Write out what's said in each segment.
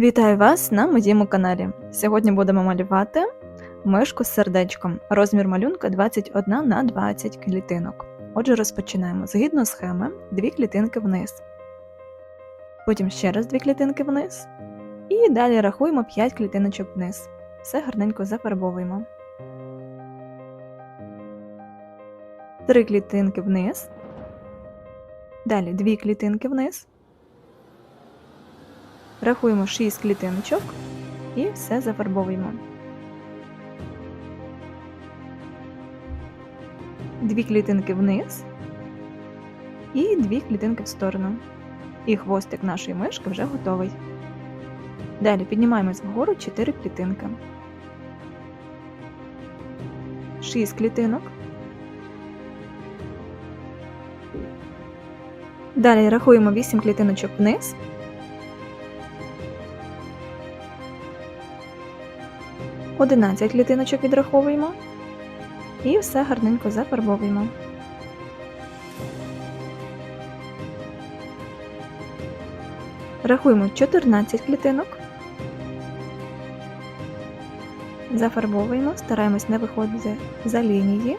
Вітаю вас на моєму каналі. Сьогодні будемо малювати мишку з сердечком. Розмір малюнка 21 на 20 клітинок. Отже, розпочинаємо. Згідно схеми, дві клітинки вниз. Потім ще раз дві клітинки вниз. І далі рахуємо 5 клітиночок вниз. Все гарненько зафарбовуємо. Три клітинки вниз. Далі дві клітинки вниз. Рахуємо 6 клітиночок і все зафарбовуємо. Дві клітинки вниз і дві клітинки в сторону. І хвостик нашої мишки вже готовий. Далі піднімаємось вгору 4 клітинки. 6 клітинок. Далі рахуємо 8 клітиночок вниз. 11 клітиночок відраховуємо і все гарненько зафарбовуємо. Рахуємо 14 клітинок. Зафарбовуємо, стараємось не виходити за лінії.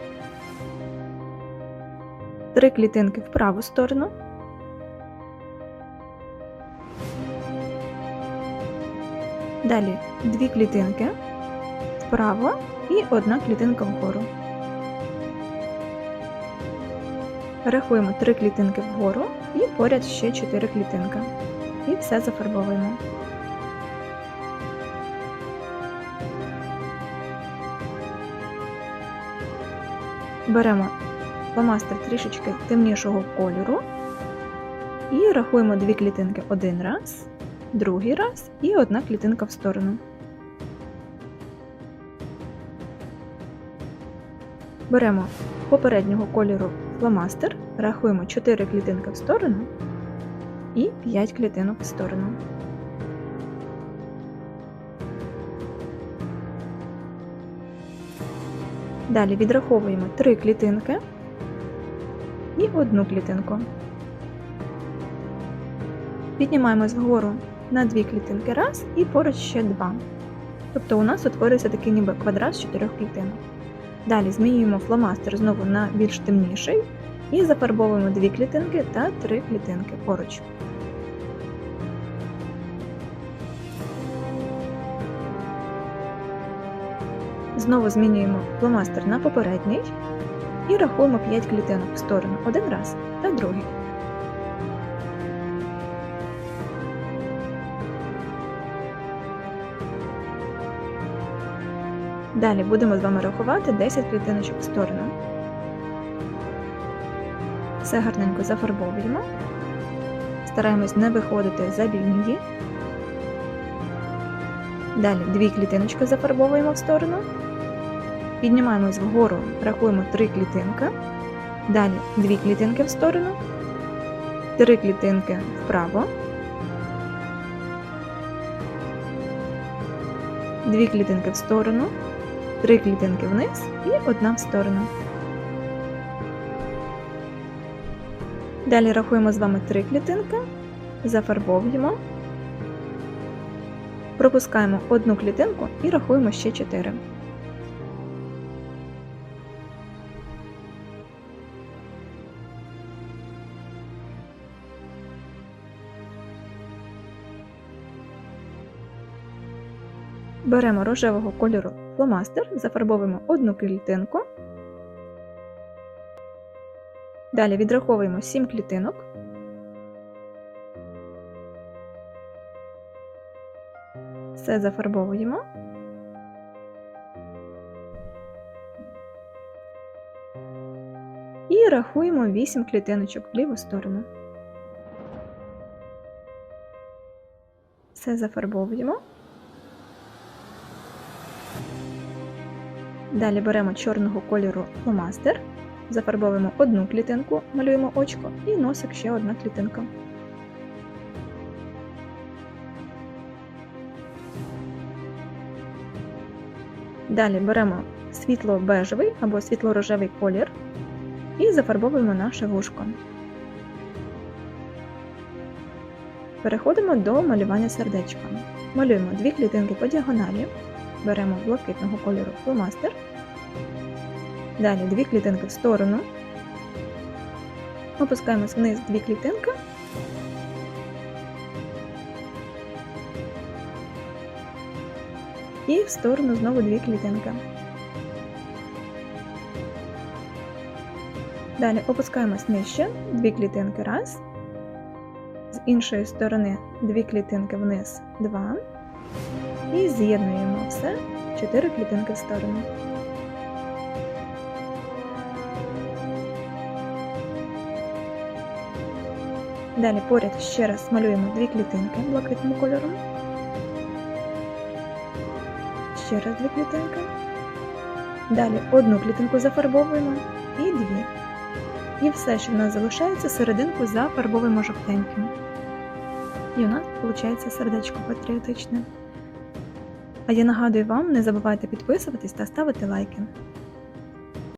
Три клітинки в праву сторону. Далі дві клітинки вправо і одна клітинка вгору. Рахуємо 3 клітинки вгору і поряд ще 4 клітинки. І все зафарбовуємо. Беремо фломастер трішечки темнішого кольору і рахуємо 2 клітинки один раз, другий раз і одна клітинка в сторону. Беремо попереднього кольору фломастер, рахуємо 4 клітинки в сторону і 5 клітинок в сторону. Далі відраховуємо 3 клітинки і одну клітинку. Піднімаємось вгору на 2 клітинки раз і поруч ще 2. Тобто у нас утворюється такий ніби квадрат з 4 клітинок. Далі змінюємо фломастер знову на більш темніший і зафарбовуємо дві клітинки та три клітинки поруч. Знову змінюємо фломастер на попередній і рахуємо 5 клітинок в сторону один раз та другий. Далі будемо з вами рахувати 10 клітиночок в сторону. Все гарненько зафарбовуємо. Стараємось не виходити за лінії. Далі дві клітиночки зафарбовуємо в сторону. Піднімаємось вгору, рахуємо 3 клітинки. Далі дві клітинки в сторону, 3 клітинки вправо. Дві клітинки в сторону, Три клітинки вниз і одна в сторону. Далі рахуємо з вами три клітинки, зафарбовуємо, пропускаємо одну клітинку і рахуємо ще 4. Беремо рожевого кольору фломастер, зафарбовуємо одну клітинку. Далі відраховуємо 7 клітинок. Все зафарбовуємо. І рахуємо 8 клітиночок в ліву сторону. Все зафарбовуємо. Далі беремо чорного кольору фломастер, зафарбовуємо одну клітинку, малюємо очко і носик ще одна клітинка. Далі беремо світло-бежевий або світло-рожевий колір і зафарбовуємо наше вушко. Переходимо до малювання сердечка. Малюємо дві клітинки по діагоналі. Беремо блакитного кольору фломастер. Далі дві клітинки в сторону. Опускаємось вниз дві клітинки. І в сторону знову дві клітинки. Далі опускаємось нижче, дві клітинки раз. З іншої сторони дві клітинки вниз, два. І з'єднуємо все, чотири клітинки в сторону. Далі поряд ще раз малюємо дві клітинки блакитним кольором. Ще раз дві клітинки. Далі одну клітинку зафарбовуємо і дві. І все, що в нас залишається, серединку зафарбовуємо жовтеньким. І у нас виходить сердечко патріотичне. А я нагадую вам, не забувайте підписуватись та ставити лайки.